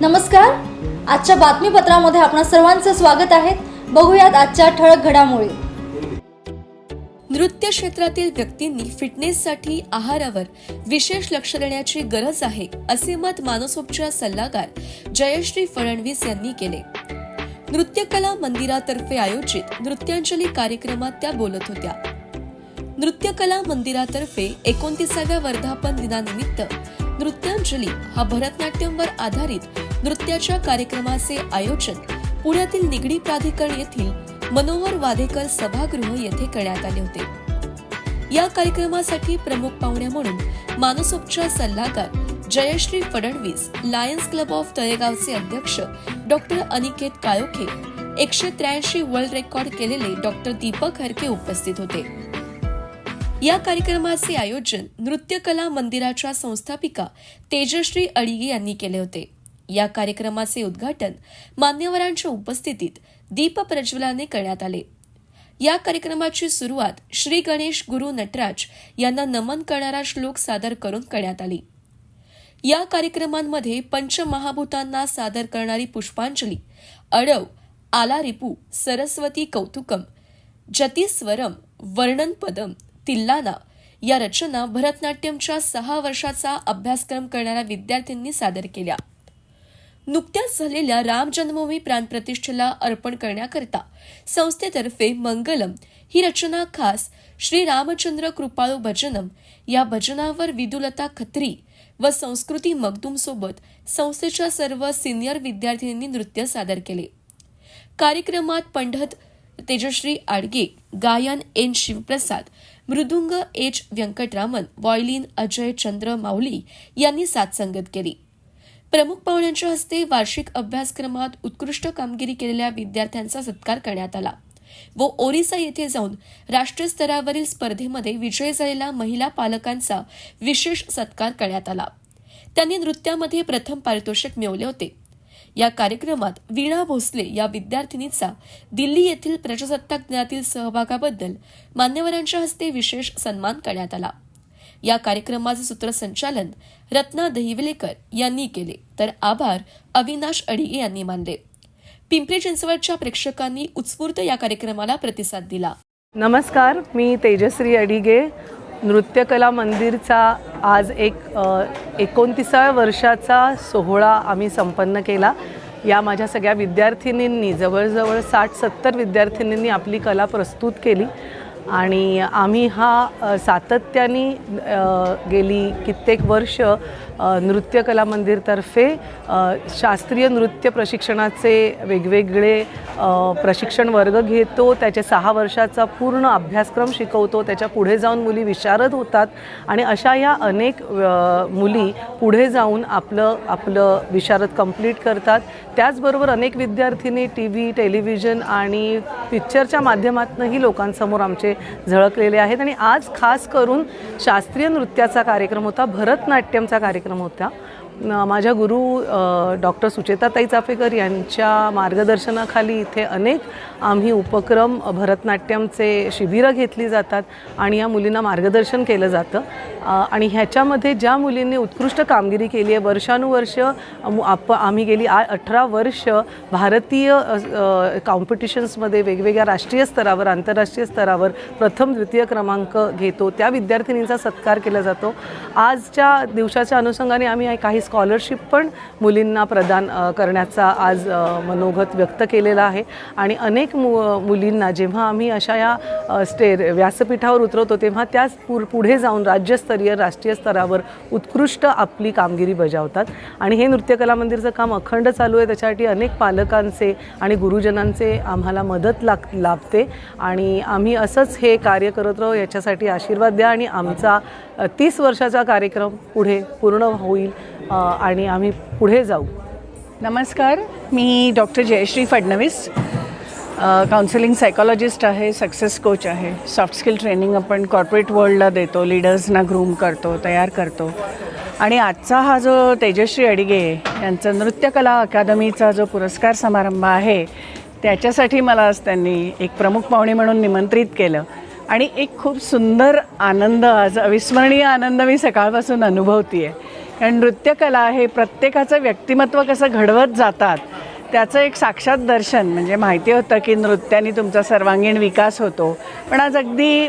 नमस्कार. आजच्या बातमीपत्रामध्ये आपणा सर्वांचं स्वागत आहे. बघूयात आजच्या ठळक घडामोडी. नृत्य क्षेत्रातील व्यक्तींनी फिटनेससाठी आहारावर विशेष लक्ष देण्याची गरज आहे असे मत मानसोपचार सल्लागार जयश्री फडणवीस यांनी केले. नृत्यकला मंदिरातर्फे आयोजित नृत्यांजली कार्यक्रमात त्या बोलत होत्या. नृत्यकला मंदिरातर्फे एकोणतीसाव्या वर्धापन दिनानिमित्त नृत्यांजली हा भरतनाट्यमवर आधारित नृत्याच्या कार्यक्रमाचे आयोजन पुण्यातील निगडी प्राधिकरण येथील मनोहर वादेकर सभागृह येथे करण्यात आले होते. या कार्यक्रमासाठी प्रमुख पाहुण्या म्हणून मानसोपचार सल्लागार Jayashree Phadnavis Lions Club of तळेगावचे अध्यक्ष डॉक्टर अनिकेत काळोखे एकशे त्र्याऐंशी वर्ल्ड रेकॉर्ड केलेले डॉक्टर दीपक हरके उपस्थित होते. या कार्यक्रमाचे आयोजन नृत्यकला मंदिराच्या संस्थापिका तेजश्री अडिगे यांनी केले होते. या कार्यक्रमाचे उद्घाटन मान्यवरांच्या उपस्थितीत दीप प्रज्वलाने करण्यात आले. या कार्यक्रमाची सुरुवात श्री गणेश गुरु नटराज यांना नमन करणारा श्लोक सादर करून करण्यात आली. या कार्यक्रमांमध्ये पंचमहाभूतांना सादर करणारी पुष्पांजली अडव आला रिपू सरस्वती कौतुकम जतीस्वरम वर्णनपदम तिल्लाना या रचना भरतनाट्यमच्या सहा वर्षाचा अभ्यासक्रम करणाऱ्या विद्यार्थ्यांनी सादर केल्या. नुकत्याच झालेल्या राम जन्मभूमी प्राणप्रतिष्ठेला अर्पण करण्याकरता संस्थेतर्फे मंगलम ही रचना खास श्री रामचंद्र कृपाळू भजनम या भजनावर विदुलता खत्री व संस्कृती मगदूम सोबत संस्थेच्या सर्व सिनियर विद्यार्थिनींनी नृत्य सादर केले. कार्यक्रमात पंढत तेजश्री आडगे गायन एन शिवप्रसाद मृदुंग एच व्यंकटरामन वॉयलिन अजय चंद्र माऊली यांनी साथसंगत केली. प्रमुख पाहुण्यांच्या हस्ते वार्षिक अभ्यासक्रमात उत्कृष्ट कामगिरी केलेल्या विद्यार्थ्यांचा सत्कार करण्यात आला. व ओरिसा येथे जाऊन राष्ट्रीय स्तरावरील स्पर्धेमध्ये विजयी झालेल्या महिला पालकांचा विशेष सत्कार करण्यात आला. त्यांनी नृत्यामध्ये प्रथम पारितोषिक मिळवले होते. या कार्यक्रमात वीणा भोसले या विद्यार्थिनीचा दिल्ली येथील प्रजासत्ताक दिनातील सहभागाबद्दल मान्यवरांच्या हस्ते विशेष सन्मान करण्यात आला. या कार्यक्रमाचे सूत्रसंचालन रत्ना दहिवलेकर यांनी केले. तर आभार अविनाश अडिगे यांनी मानले. पिंपरी चिंचवडच्या प्रेक्षकांनी उत्स्फूर्त या कार्यक्रमाला प्रतिसाद दिला. नमस्कार मी तेजश्री अडिगे नृत्यकला मंदिरचा आज एक एकोणतीसाव्या वर्षाचा सोहळा आम्ही संपन्न केला. या माझ्या सगळ्या विद्यार्थिनींनी जवळजवळ साठ सत्तर विद्यार्थिनींनी आपली कला प्रस्तुत केली. आणि आम्ही हा सातत्याने गेली कित्येक वर्ष नृत्यकला मंदिरतर्फे शास्त्रीय नृत्य प्रशिक्षणाचे वेगवेगळे प्रशिक्षण वर्ग घेतो. त्याचे सहा वर्षाचा पूर्ण अभ्यासक्रम शिकवतो. त्याच्या पुढे जाऊन मुली विशारद होतात आणि अशा या अनेक मुली पुढे जाऊन आपलं आपलं विशारद कंप्लीट करतात. त्याचबरोबर अनेक विद्यार्थिनी टी व्ही टेलिव्हिजन आणि पिक्चरच्या माध्यमातूनही लोकांसमोर आमचे झळकलेले आहेत. आणि आज खास करून शास्त्रीय नृत्याचा कार्यक्रम होता भरतनाट्यमचा कार्यक्रम. होता न- माझ्या गुरु डॉक्टर सुचेताताई चाफेकर यांच्या मार्गदर्शनाखाली इथे अनेक आम्ही उपक्रम भरतनाट्यमचे शिबिरं घेतली जातात आणि या मुलींना मार्गदर्शन केलं जातं. आणि ह्याच्यामध्ये ज्या मुलींनी उत्कृष्ट कामगिरी केली आहे वर्षानुवर्ष आप आम्ही गेली आ अठरा वर्ष भारतीय कॉम्पिटिशन्समध्ये वेगवेगळ्या राष्ट्रीय स्तरावर आंतरराष्ट्रीय स्तरावर प्रथम द्वितीय क्रमांक घेतो. त्या विद्यार्थिनींचा सत्कार केला जातो. आजच्या दिवसाच्या अनुषंगाने आम्ही काही स्कॉलरशिप पण मुलींना प्रदान करण्याचा आज मनोगत व्यक्त केलेला आहे. आणि अनेक मु मुलींना जेव्हा आम्ही अशा या स्टेर व्यासपीठावर उतरवतो तेव्हा त्याच पुर पुढे जाऊन राज्यस्तरीय राष्ट्रीय स्तरावर उत्कृष्ट आपली कामगिरी बजावतात. आणि हे नृत्यकला मंदिरचं काम अखंड चालू आहे. त्याच्यासाठी अनेक पालकांचे आणि गुरुजनांचे आम्हाला मदत लाग लाभते. आणि आम्ही असंच हे कार्य करत राहू याच्यासाठी आशीर्वाद द्या. आणि आमचा तीस वर्षाचा कार्यक्रम पुढे पूर्ण होईल. आणि आम्ही पुढे जाऊ. नमस्कार मी doctor Jayashree Phadnavis. Counselling psychologist आहे सक्सेस कोच आहे. सॉफ्ट स्किल ट्रेनिंग आपण कॉर्पोरेट वर्ल्डला देतो लीडर्सना ग्रूम करतो तयार करतो. आणि आजचा हा जो तेजश्री अडिगे यांचा नृत्यकला अकादमीचा जो पुरस्कार समारंभ आहे त्याच्यासाठी मला आज त्यांनी एक प्रमुख पाहुणे म्हणून निमंत्रित केलं. आणि एक खूप सुंदर आनंद आज अविस्मरणीय आनंद मी सकाळपासून अनुभवते आहे कारण नृत्यकला हे प्रत्येकाचं व्यक्तिमत्व कसं घडवत जातात त्याचं एक साक्षात दर्शन. म्हणजे माहिती होतं की नृत्याने तुमचा सर्वांगीण विकास होतो. पण आज अगदी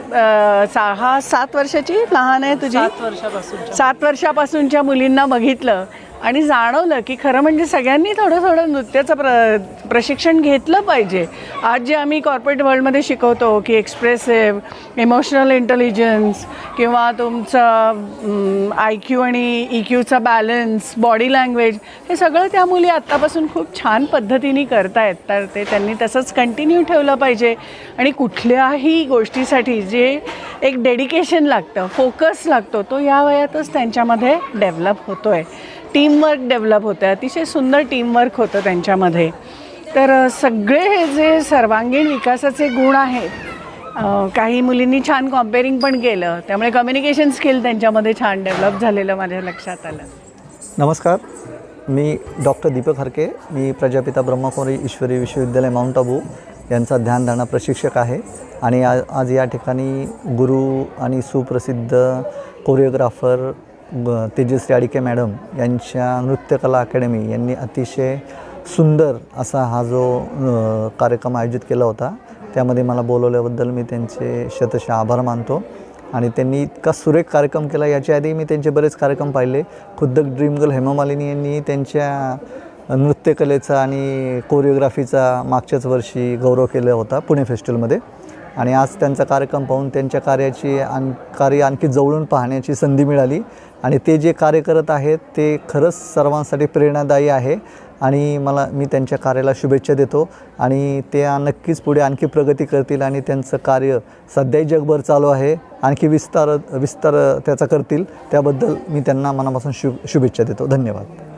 सहा सात वर्षाची लहान आहे तुझी? वर्षापासून सात वर्षापासूनच्या मुलींना बघितलं. आणि जाणवलं की खरं म्हणजे सगळ्यांनी थोडं थोडं नृत्याचं प्र प्रशिक्षण घेतलं पाहिजे. आज जे आम्ही कॉर्पोरेट वर्ल्डमध्ये शिकवतो की एक्सप्रेसिव्ह इमोशनल इंटेलिजन्स किंवा तुमचं आय क्यू आणि ई क्यूचा बॅलन्स बॉडी लँग्वेज हे सगळं त्या मुली आत्तापासून खूप छान पद्धतीने करतायत तर ते त्यांनी तसंच कंटिन्यू ठेवलं पाहिजे. आणि कुठल्याही गोष्टीसाठी जे एक डेडिकेशन लागतं फोकस लागतो तो या वयातच त्यांच्यामध्ये डेव्हलप होतो आहे टीमवर्क डेव्हलप होतं अतिशय सुंदर टीमवर्क होतं त्यांच्यामध्ये. तर सगळे हे जे सर्वांगीण विकासाचे गुण आहेत काही मुलींनी छान कॉम्पेअरिंग पण केलं. त्यामुळे कम्युनिकेशन स्किल त्यांच्यामध्ये छान डेव्हलप झालेलं माझ्या लक्षात आलं. नमस्कार. मी डॉक्टर दीपक हरके. मी प्रजापिता ब्रह्मकुमारी ईश्वरी विश्वविद्यालय माउंट आबू यांचा ध्यानधारणा प्रशिक्षक आहे. आणि आज या ठिकाणी गुरु आणि सुप्रसिद्ध कोरिओग्राफर तेजस्वी तेजश्री आडिके मॅडम यांच्या नृत्यकला अकॅडमी यांनी अतिशय सुंदर असा हा जो कार्यक्रम आयोजित केला होता. त्यामध्ये मला बोलवल्याबद्दल मी त्यांचे शतशः आभार मानतो. आणि त्यांनी इतका सुरेख कार्यक्रम केला. याच्या आधी मी त्यांचे बरेच कार्यक्रम पाहिले. खुद्द ड्रीम गर्ल हेमामालिनी यांनी त्यांच्या नृत्यकलेचा आणि कोरिओग्राफीचा मागच्याच वर्षी गौरव केला होता पुणे फेस्टिवलमध्ये. आणि आज त्यांचा कार्यक्रम पाहून त्यांच्या कार्याची आण कार्य आणखी जवळून पाहण्याची संधी मिळाली. आणि ते जे कार्य करत आहेत ते खरंच सर्वांसाठी प्रेरणादायी आहे. आणि मला मी त्यांच्या कार्याला शुभेच्छा देतो. आणि ते नक्कीच पुढे आणखी प्रगती करतील आणि त्यांचं कार्य सध्याही जगभर चालू आहे. आणखी विस्तार विस्तार त्याचा करतील. त्याबद्दल मी त्यांना मनापासून शु शुभेच्छा देतो. धन्यवाद.